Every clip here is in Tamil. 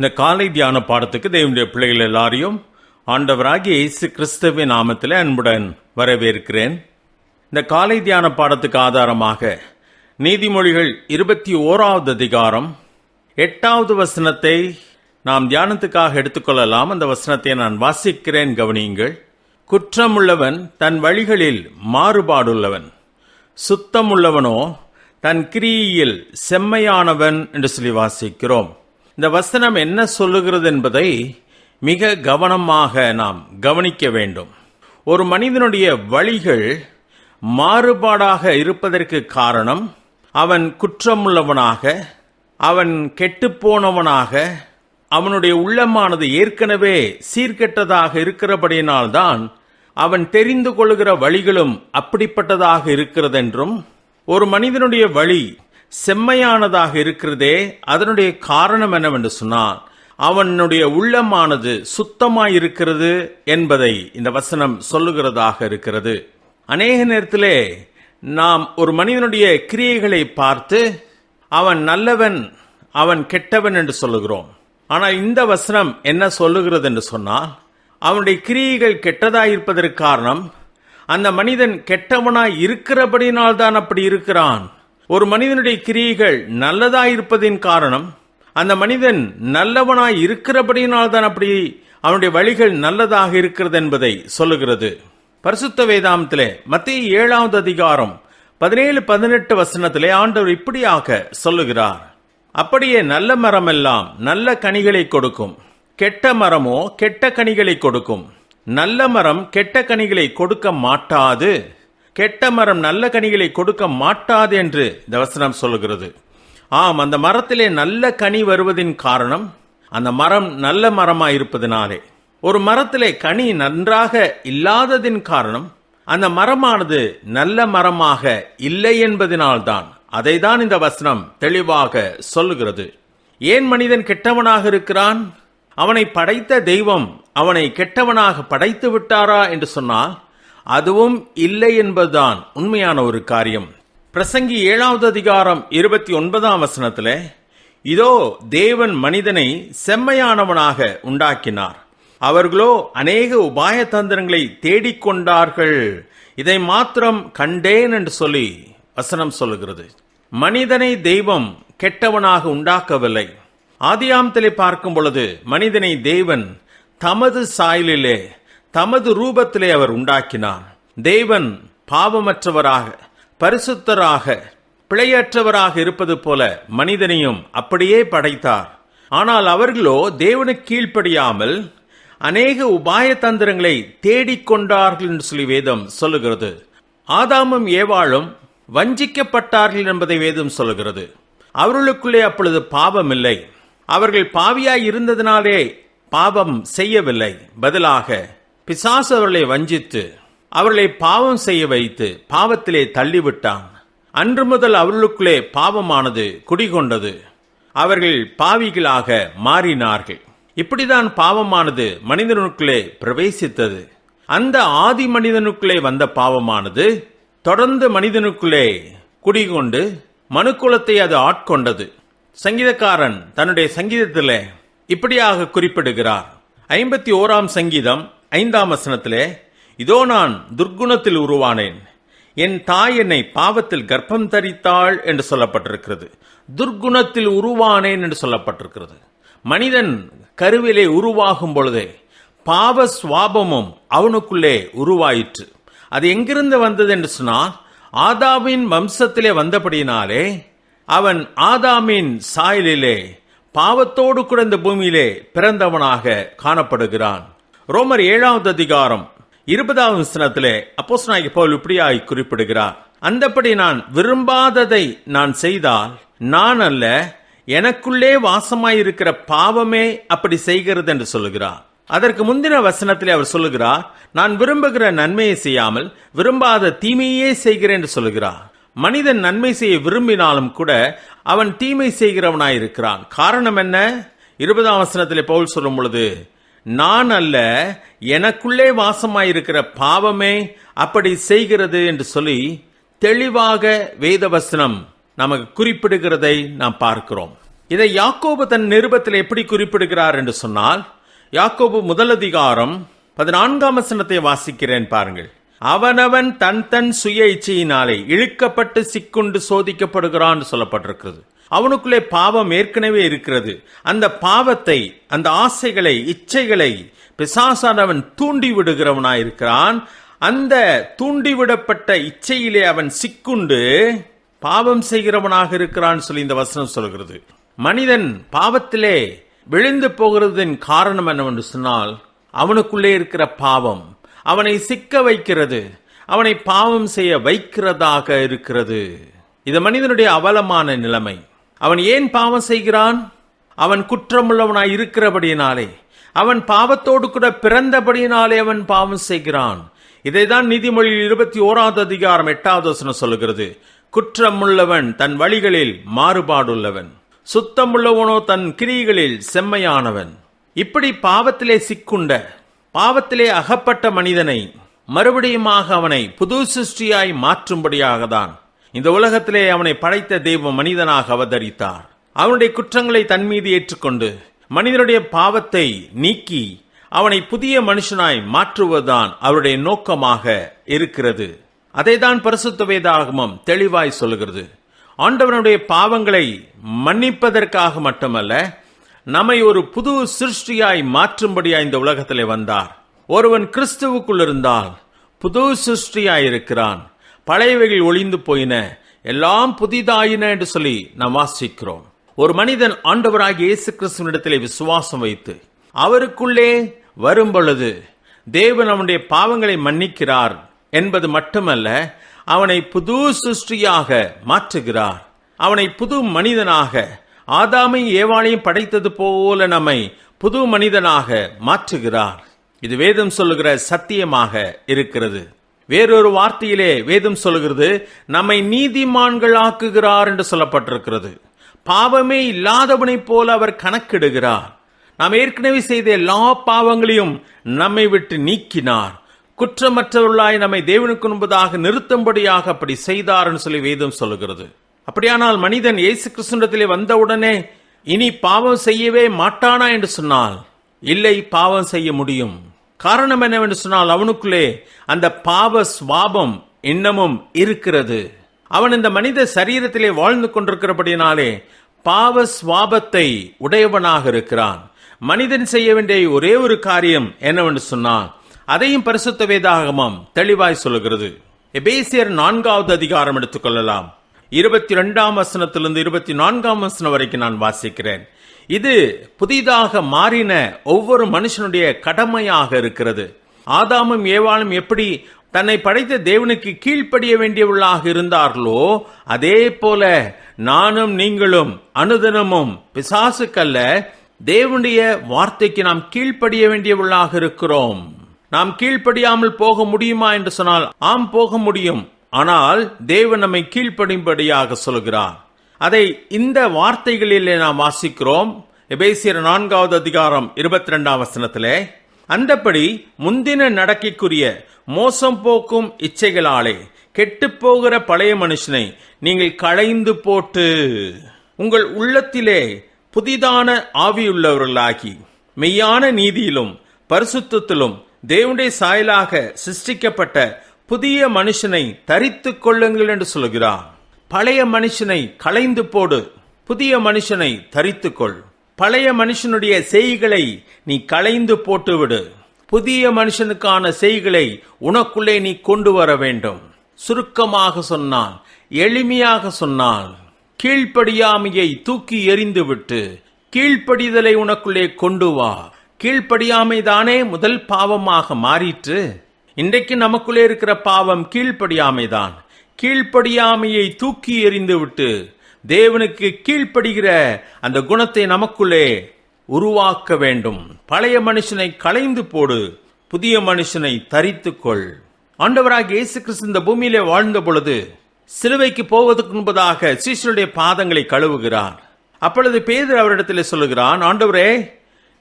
இந்த காலை தியான பாடத்துக்கு தேவனுடைய பிள்ளைகள் எல்லாரையும் ஆண்டவராகிய இயேசு கிறிஸ்துவின் நாமத்தில் அன்புடன் வரவேற்கிறேன். இந்த காலை தியான பாடத்துக்கு ஆதாரமாக நீதிமொழிகள் இருபத்தி ஓராவது அதிகாரம் எட்டாவது வசனத்தை நாம் தியானத்துக்காக எடுத்துக்கொள்ளலாம். அந்த வசனத்தை நான் வாசிக்கிறேன் கவனியுங்கள். குற்றமுள்ளவன் தன் வழிகளில் மாறுபாடுள்ளவன். சுத்தமுள்ளவனோ தன் கிரியில் செம்மையானவன் என்று சொல்லி வாசிக்கிறோம். இந்த வசனம் என்ன சொல்லுகிறது என்பதை மிக கவனமாக நாம் கவனிக்க வேண்டும். ஒரு மனிதனுடைய வழிகள் மாறுபாடாக இருப்பதற்கு காரணம் அவன் குற்றமுள்ளவனாக அவன் கெட்டுப்போனவனாக அவனுடைய உள்ளமானது ஏற்கனவே சீர்கெட்டதாக இருக்கிறபடியினால்தான் அவன் தெரிந்து கொள்கிற வழிகளும் அப்படிப்பட்டதாக இருக்கிறதென்றும் ஒரு மனிதனுடைய வழி செம்மையானதாக இருக்கிறதே அதனுடைய காரணம் என்னவென்று சொன்னால் அவனுடைய உள்ளமானது சுத்தமாய் இருக்கிறது என்பதை இந்த வசனம் சொல்லுகிறதாக இருக்கிறது. அநேக நேரத்திலே நாம் ஒரு மனிதனுடைய கிரியைகளை பார்த்து அவன் நல்லவன் அவன் கெட்டவன் என்று சொல்லுகிறோம். ஆனால் இந்த வசனம் என்ன சொல்லுகிறது என்று சொன்னால் அவனுடைய கிரியைகள் கெட்டதாயிருப்பதற்கு காரணம் அந்த மனிதன் கெட்டவனாய் இருக்கிறபடினால் தான் அப்படி இருக்கிறான். ஒரு மனிதனுடைய கிரியைகள் நல்லதாயிருப்பதின் காரணம் அந்த மனிதன் நல்லவனாய் இருக்கிறபடியினால் தான் அப்படி அவனுடைய வழிகள் நல்லதாக இருக்கிறது என்பதை சொல்லுகிறது. பரிசுத்த வேதாமத்திலே மத்திய ஏழாவது அதிகாரம் பதினேழு பதினெட்டு வசனத்திலே ஆண்டவர் இப்படியாக சொல்லுகிறார். அப்படியே நல்ல மரம் எல்லாம் நல்ல கனிகளை கொடுக்கும். கெட்ட மரமோ கெட்ட கனிகளை கொடுக்கும். நல்ல மரம் கெட்ட கனிகளை கொடுக்க மாட்டாது. கெட்ட மரம் நல்ல கனிகளை கொடுக்க மாட்டாது என்று இந்த வசனம் சொல்லுகிறது. ஆம் அந்த மரத்திலே நல்ல கனி வருவதின் காரணம் அந்த மரம் நல்ல மரமாக இருப்பதினாலே. ஒரு மரத்திலே கனி நன்றாக இல்லாததின் காரணம் அந்த மரமானது நல்ல மரமாக இல்லை என்பதனால்தான். அதைதான் இந்த வசனம் தெளிவாக சொல்லுகிறது. ஏன் மனிதன் கெட்டவனாக இருக்கிறான்? அவனை படைத்த தெய்வம் அவனை கெட்டவனாக படைத்து விட்டாரா என்று சொன்னால் அதுவும் இல்லை என்பதுதான் உண்மையான ஒரு காரியம். பிரசங்கி ஏழாவது அதிகாரம் இருபத்தி ஒன்பதாம் வசனத்திலே இதோ தேவன் மனிதனை செம்மையானவனாக உண்டாக்கினார். அவர்களோ அநேக உபாய தந்திரங்களை தேடிக்கொண்டார்கள். இதை மாத்திரம் கண்டேன் என்று சொல்லி வசனம் சொல்லுகிறது. மனிதனை தெய்வம் கெட்டவனாக உண்டாக்கவில்லை. ஆதியாமத்திலே பார்க்கும் பொழுது மனிதனை தேவன் தமது சாயலிலே தமது ரூபத்திலே அவர் உண்டாக்கினார் தேவன் பாவமற்றவராக பரிசுத்தராக பிழையற்றவராக இருப்பது போல மனிதனையும் அப்படியே படைத்தார். ஆனால் அவர்களோ தேவனுக்கு கீழ்ப்படியாமல் அநேக உபாய தந்திரங்களை தேடிக்கொண்டார்கள் என்று சொல்லி வேதம் சொல்லுகிறது. ஆதாமும் ஏவாளும் வஞ்சிக்கப்பட்டார்கள் என்பதை வேதம் சொல்லுகிறது. அவர்களுக்குள்ளே அப்பொழுது பாவம் இல்லை அவர்கள் பாவியாய் இருந்ததினாலே பாவம் செய்யவில்லை. பதிலாக பிசாசு அவர்களை வஞ்சித்து அவர்களை பாவம் செய்ய வைத்து பாவத்திலே தள்ளிவிட்டான். அன்று முதல் அவர்களுக்குள்ளே பாவமானது குடிகொண்டது. அவர்கள் பாவிகளாக மாறினார்கள். இப்படிதான் பாவமானது மனிதனுக்குள்ளே பிரவேசித்தது. அந்த ஆதி மனிதனுக்குள்ளே வந்த பாவமானது தொடர்ந்து மனிதனுக்குள்ளே குடிகொண்டு மனுக்குலத்தை அது ஆட்கொண்டது. சங்கீதக்காரன் தன்னுடைய சங்கீதத்தில் இப்படியாக குறிப்பிடுகிறார். ஐம்பத்தி ஓராம் சங்கீதம் ஐந்தாம் வசனத்திலே இதோ நான் துர்க்குணத்தில் உருவானேன். என் தாய் என்னை பாவத்தில் கர்ப்பம் தரித்தாள் என்று சொல்லப்பட்டிருக்கிறது. துர்க்குணத்தில் உருவானேன் என்று சொல்லப்பட்டிருக்கிறது. மனிதன் கருவிலே உருவாகும் பொழுதே பாவ சுவாபமும் அவனுக்குள்ளே உருவாயிற்று. அது எங்கிருந்து வந்தது என்று சொன்னால் ஆதாவின் வம்சத்திலே வந்தபடியினாலே அவன் ஆதாமின் சாயலிலே பாவத்தோடு கூட இந்த பூமியிலே பிறந்தவனாக காணப்படுகிறான். ரோமர் ஏழாவது அதிகாரம் இருபதாவது வசனத்திலே அப்போஸ்தலனாகிய பவுல் இப்படியாய் குறிப்பிடுகிறார். அந்தப்படி நான் விரும்பாததை நான் செய்தால் நான் அல்ல எனக்குள்ளே வாசமாயிருக்கிற பாவமே அப்படி செய்கிறது என்று சொல்லுகிறார். அதற்கு முந்தின வசனத்திலே அவர் சொல்லுகிறார் நான் விரும்புகிற நன்மையை செய்யாமல் விரும்பாத தீமையே செய்கிறேன் என்று சொல்லுகிறார். மனிதன் நன்மை செய்ய விரும்பினாலும் கூட அவன் தீமை செய்கிறவனாயிருக்கிறான். காரணம் என்ன? இருபதாம் வசனத்திலே பவுல் சொல்லும் பொழுது நான் அல்ல எனக்குள்ளே வாசமாயிருக்கிற பாவமே அப்படி செய்கிறது என்று சொல்லி தெளிவாக வேதவசனம் நமக்கு குறிப்பிடுகிறதை நாம் பார்க்கிறோம். இதை யாக்கோபு தன் நிருபத்தில் எப்படி குறிப்பிடுகிறார் என்று சொன்னால் யாக்கோபு முதல் அதிகாரம் பதினான்காம் வசனத்தை வாசிக்கிறேன் பாருங்கள். அவனவன் தன் தன் சுய இச்சையினாலே இழுக்கப்பட்டு சிக்குண்டு சோதிக்கப்படுகிறான் சொல்லப்பட்டிருக்கிறது. அவனுக்குள்ளே பாவம் ஏற்கனவே இருக்கிறது. அந்த பாவத்தை அந்த ஆசைகளை இச்சைகளை பிசாசானவன் தூண்டி விடுகிறவனாயிருக்கிறான். அந்த தூண்டிவிடப்பட்ட இச்சையிலே அவன் சிக்குண்டு பாவம் செய்கிறவனாக இருக்கிறான் சொல்லி இந்த வசனம் சொல்கிறது. மனிதன் பாவத்திலே விழுந்து போகிறதின் காரணம் என்னவென்று சொன்னால் அவனுக்குள்ளே இருக்கிற பாவம் அவனை சிக்க வைக்கிறது அவனை பாவம் செய்ய வைக்கிறதாக இருக்கிறது. இது மனிதனுடைய அவலமான நிலைமை. அவன் ஏன் பாவம் செய்கிறான்? அவன் குற்றமுள்ளவனாய் இருக்கிறபடியினாலே. அவன் பாவத்தோடு கூட பிறந்தபடியினாலே அவன் பாவம் செய்கிறான். இதைதான் நீதிமொழியில் இருபத்தி ஓராவது அதிகாரம் எட்டாவது வசனம் சொல்லுகிறது. குற்றமுள்ளவன் தன் வழிகளில் மாறுபாடுள்ளவன். சுத்தமுள்ளவனோ தன் கிரிகளில் செம்மையானவன். இப்படி பாவத்திலே சிக்குண்ட பாவத்திலே அகப்பட்ட மனிதனை மறுபடியுமாக அவனை புது சிருஷ்டியாய் மாற்றும்படியாக தான் இந்த உலகத்திலே அவனை படைத்த தெய்வம் மனிதனாக அவதரித்தார். அவனுடைய குற்றங்களை தன் மீது ஏற்றுக்கொண்டு மனிதனுடைய பாவத்தை நீக்கி அவனை புதிய மனுஷனாய் மாற்றுவதுதான் அவருடைய நோக்கமாக இருக்கிறது. அதைதான் பரிசுத்த வேதாகமம் தெளிவாய் சொல்லுகிறது. ஆண்டவனுடைய பாவங்களை மன்னிப்பதற்காக மட்டுமல்ல நம்மை ஒரு புது சிருஷ்டியாய் மாற்றும்படியாய் இந்த உலகத்திலே வந்தார். ஒருவன் கிறிஸ்துவுக்குள் இருந்தால் புது சிருஷ்டியாய் இருக்கிறான். பழையவைகள் ஒளிந்து போயின. எல்லாம் புதிதாயின என்று சொல்லி நாம் வாசிக்கிறோம். ஒரு மனிதன் ஆண்டவராகிய இயேசு கிறிஸ்துவனிடத்திலே விசுவாசம் வைத்து அவருக்குள்ளே வரும் பொழுது தேவன் அவனுடைய பாவங்களை மன்னிக்கிறார் என்பது மட்டுமல்ல அவனை புது சிருஷ்டியாக மாற்றுகிறார். அவனை புது மனிதனாக ஆதாமை ஏவாளையும் படைத்தது போல நம்மை புது மனிதனாக மாற்றுகிறார். இது வேதம் சொல்லுகிற சத்தியமாக இருக்கிறது. வேறொரு வார்த்தையிலே வேதம் சொல்லுகிறது நம்மை நீதிமான்கள் ஆக்குகிறார் என்று சொல்லப்பட்டிருக்கிறது. பாவமே இல்லாதவனைப் போல அவர் கணக்கிடுகிறார். நாம் ஏற்கனவே செய்த எல்லா பாவங்களையும் நம்மை விட்டு நீக்கினார். குற்றமற்றவர்களாய் நம்மை தேவனுக்கு முன்பதாக நிறுத்தும்படியாக அப்படி செய்தார்னு சொல்லி வேதம் சொல்லுகிறது. அப்படியானால் மனிதன் இயேசு கிறிஸ்துவத்திலே வந்தவுடனே இனி பாவம் செய்யவே மாட்டானா? என்று சொன்னால் இல்லை பாவம் செய்ய முடியும். காரணம் என்னவென்று சொன்னால் அவனுக்குள்ளே அந்த பாவ சுவாபம் இன்னமும் இருக்கிறது. அவன் இந்த மனித சரீரத்திலே வாழ்ந்து கொண்டிருக்கிறபடினாலே பாவ சுவாபத்தை உடையவனாக இருக்கிறான். மனிதன் செய்ய வேண்டிய ஒரே ஒரு காரியம் என்னவென்று சொன்னால் அதையும் பரிசுத்த வேதாகமம் தெளிவாய் சொல்லுகிறது. எபேசியர் நான்காவது அதிகாரம் எடுத்துக்கொள்ளலாம் இருபத்தி ரெண்டாம் வசனத்திலிருந்து இருபத்தி நான்காம் வசனம் வரைக்கும் நான் வாசிக்கிறேன். இது புதிதாக மாறின ஒவ்வொரு மனுஷனுடைய கடமையாக இருக்கிறது. ஆதாமும் ஏவாளும் எப்படி தன்னை படைத்த தேவனுக்கு கீழ்ப்படிய வேண்டியவர்களாக இருந்தார்களோ அதே போல நானும் நீங்களும் அனுதினமும் பிசாசுக்கல்ல தேவனுடைய வார்த்தைக்கு நாம் கீழ்ப்படிய வேண்டியவர்களாக இருக்கிறோம். நாம் கீழ்ப்படியாமல் போக முடியுமா என்று சொன்னால் ஆம் போக முடியும். ஆனால் தேவன் நம்மை கீழ்ப்படியும்படியாக சொல்கிறார். அதை இந்த வார்த்தைகளிலே நாம் வாசிக்கிறோம். எபேசியர் நான்காவது அதிகாரம் இருபத்தி ரெண்டாம் வசனத்திலே அந்தப்படி முந்தின நடக்கைக்குரிய மோசம் போக்கும் இச்சைகளாலே கெட்டுப்போகிற பழைய மனுஷனை நீங்கள் களைந்து போட்டு உங்கள் உள்ளத்திலே புதிதான ஆவியுள்ளவர்களாகி மெய்யான நீதியிலும் பரிசுத்தத்திலும் தேவனுடைய சாயலாக சிருஷ்டிக்கப்பட்ட புதிய மனுஷனை தரித்து கொள்ளுங்கள் என்று சொல்கிறார். பழைய மனுஷனை களைந்து போடு புதிய மனுஷனை தரித்துக்கொள். பழைய மனுஷனுடைய செய்களை நீ களைந்து போட்டுவிடு. புதிய மனுஷனுக்கான செய்களை உனக்குள்ளே நீ கொண்டு வர வேண்டும். சுருக்கமாக சொன்னால் எளிமையாக சொன்னால் கீழ்ப்படியாமையை தூக்கி எறிந்துவிட்டு கீழ்ப்படிதலை உனக்குள்ளே கொண்டு வா. கீழ்ப்படியாமை தானே முதல் பாவமாக மாறிற்று? இன்றைக்கு நமக்குள்ளே இருக்கிற பாவம் கீழ்ப்படியாமைதான். கீழ்ப்படியாமையை தூக்கி எறிந்துவிட்டு தேவனுக்கு கீழ்ப்படுகிற அந்த குணத்தை நமக்குள்ளே உருவாக்க வேண்டும். பழைய மனுஷனை களைந்து போடு புதிய மனுஷனை தரித்துக்கொள். ஆண்டவராக இயேசு கிறிஸ்து இந்த பூமியிலே வாழ்ந்த பொழுது சிலுவைக்கு போவதற்கு முன்பதாக சீசனுடைய பாதங்களை கழுவுகிறார். அப்பொழுது பேதர் அவரிடத்தில் சொல்லுகிறான் ஆண்டவரே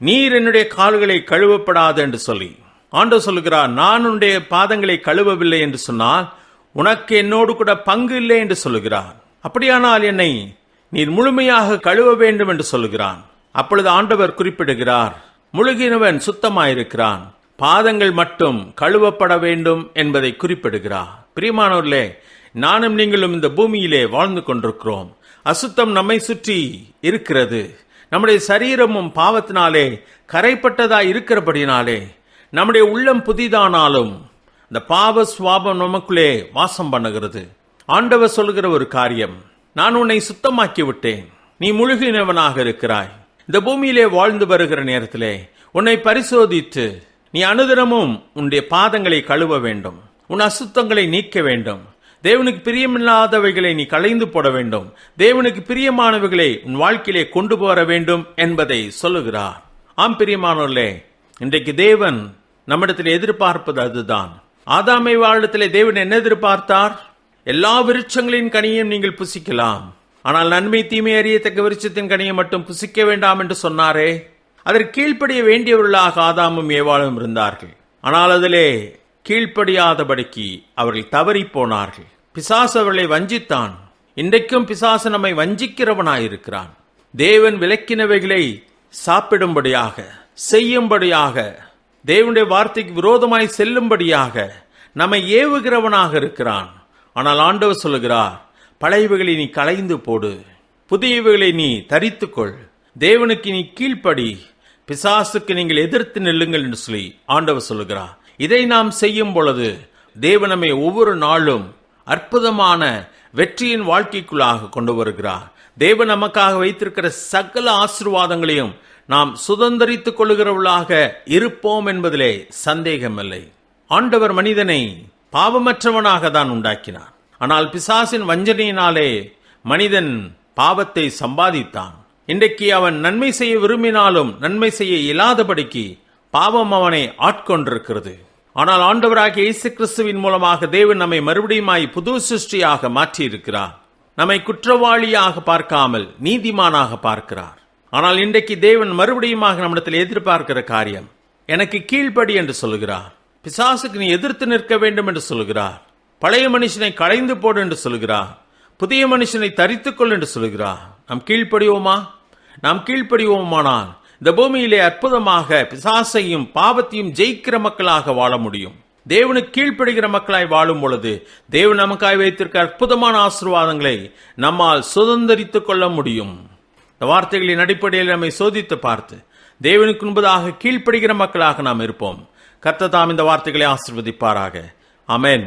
நீர் என்னுடைய கால்களை கழுவப்படாது என்று சொல்லி. ஆண்டவர் சொல்லுகிறார் நான் உன்னுடைய பாதங்களை கழுவவில்லை என்று சொன்னால் உனக்கு என்னோடு கூட பங்கு இல்லை என்று சொல்லுகிறான். அப்படியானால் என்னை நீர் முழுமையாக கழுவ வேண்டும் என்று சொல்லுகிறான். அப்பொழுது ஆண்டவர் குறிப்பிடுகிறார் முழுகினவன் சுத்தமாயிருக்கிறான். பாதங்கள் மட்டும் கழுவப்பட வேண்டும் என்பதை குறிப்பிடுகிறார். பிரியமானவர்களே நானும் நீங்களும் இந்த பூமியிலே வாழ்ந்து கொண்டிருக்கிறோம். அசுத்தம் நம்மை சுற்றி இருக்கிறது. நம்முடைய சரீரமும் பாவத்தினாலே கரைப்பட்டதா இருக்கிறபடினாலே நம்முடைய உள்ளம் புதிதானாலும் இந்த பாவ சுவாபம் நமக்குள்ளே வாசம் பண்ணுகிறது. ஆண்டவர் சொல்கிற ஒரு காரியம் நான் உன்னை சுத்தமாக்கி விட்டேன் நீ முழுகினவனாக இருக்கிறாய். இந்த பூமியிலே வாழ்ந்து வருகிற நேரத்திலே உன்னை பரிசோதித்து நீ அனுதினமும் உன்னுடைய பாதங்களை கழுவ வேண்டும். உன் அசுத்தங்களை நீக்க வேண்டும். தேவனுக்கு பிரியமில்லாதவைகளை நீ களைந்து போட வேண்டும். தேவனுக்கு பிரியமானவைகளை உன் வாழ்க்கையிலே கொண்டு போற வேண்டும் என்பதை சொல்லுகிறார். ஆம் பிரியமானோர்களே இன்றைக்கு தேவன் நம்மிடத்தில் எதிர்பார்ப்பது அதுதான். ஆதாமை வாழ்இடத்திலே தேவன் என்ன எதிர்பார்த்தார்? எல்லா விருட்சங்களின் கனியும் நீங்கள் புசிக்கலாம். ஆனால் நன்மை தீமை அறியத்தக்க விருட்சத்தின் கனியை மட்டும் புசிக்க வேண்டாம் என்று சொன்னாரே. அதற்கு கீழ்ப்படிய வேண்டியவர்களாக ஆதாமும் ஏவாளும் இருந்தார்கள். ஆனால் அதிலே கீழ்ப்படியாதபடிக்கு அவர்கள் தவறி போனார்கள். பிசாசு அவர்களை வஞ்சித்தான். இன்றைக்கும் பிசாசு நம்மை வஞ்சிக்கிறவனாயிருக்கிறான். தேவன் விலக்கினவைகளை சாப்பிடும்படியாக செய்யும்படியாக தேவனுடைய வார்த்தைக்கு விரோதமாய் செல்லும்படியாக நம்மை ஏவுகிறவனாக இருக்கிறான். ஆனால் ஆண்டவர் சொல்லுகிறார் பழையவைகளை நீ களைந்து போடு. புதியவைகளை நீ தரித்துக்கொள். தேவனுக்கு நீ கீழ்ப்படி. பிசாசுக்கு நீங்கள் எதிர்த்து நில்லுங்கள் என்று சொல்லி ஆண்டவர் சொல்லுகிறார். இதை நாம் செய்யும் பொழுது தேவன் நம்மை ஒவ்வொரு நாளும் அற்புதமான வெற்றியின் வாழ்க்கைக்குள்ளாக கொண்டு வருகிறார். தேவன் நமக்காக வைத்திருக்கிற சகல ஆசிர்வாதங்களையும் நாம் சுதந்திரித்துக் கொள்ளுகிறவர்களாக இருப்போம் என்பதிலே சந்தேகமில்லை. ஆண்டவர் மனிதனை பாவமற்றவனாக தான் உண்டாக்கினார். ஆனால் பிசாசின் வஞ்சனையினாலே மனிதன் பாவத்தை சம்பாதித்தான். இன்றைக்கு அவன் நன்மை செய்ய விரும்பினாலும் நன்மை செய்ய இயலாதபடிக்கு பாவம் அவனை ஆட்கொண்டிருக்கிறது. ஆனால் ஆண்டவராகிய இயேசு கிறிஸ்துவின் மூலமாக தேவன் நம்மை மறுபடியுமாய் புது சிருஷ்டியாக மாற்றியிருக்கிறார். நம்மை குற்றவாளியாக பார்க்காமல் நீதிமானாக பார்க்கிறார். ஆனால் இன்றைக்கு தேவன் மறுபடியுமாக நம்மிடத்தில் எதிர்பார்க்கிற காரியம் எனக்கு கீழ்ப்படி என்று சொல்கிறார் பிசாசுக்கு நீ எதிர்த்து நிற்க வேண்டும் என்று சொல்கிறார் பழைய மனுஷனை களைந்து போடு என்று சொல்கிறார் புதிய மனுஷனை தரித்துக்கொள் என்று சொல்கிறார் நாம் கீழ்ப்படிவோமா? நாம் கீழ்ப்படிவோமானால் இந்த பூமியிலே அற்புதமாக பிசாசையும் பாவத்தையும் ஜெயிக்கிற மக்களாக வாழ முடியும். தேவனுக்கு கீழ்ப்படுகிற மக்களாய் வாழும் பொழுது தேவன் நமக்காய் வைத்திருக்க அற்புதமான ஆசீர்வாதங்களை நம்மால் சுதந்திரித்துக் கொள்ள முடியும். இந்த வார்த்தைகளின் அடிப்படையில் நம்மை சோதித்து பார்த்து தேவனுக்கு முன்பதாக கீழ்ப்படுகிற மக்களாக நாம் இருப்போம். கர்த்ததாம் இந்த வார்த்தைகளை ஆசிர்வதிப்பாராக. அமேன்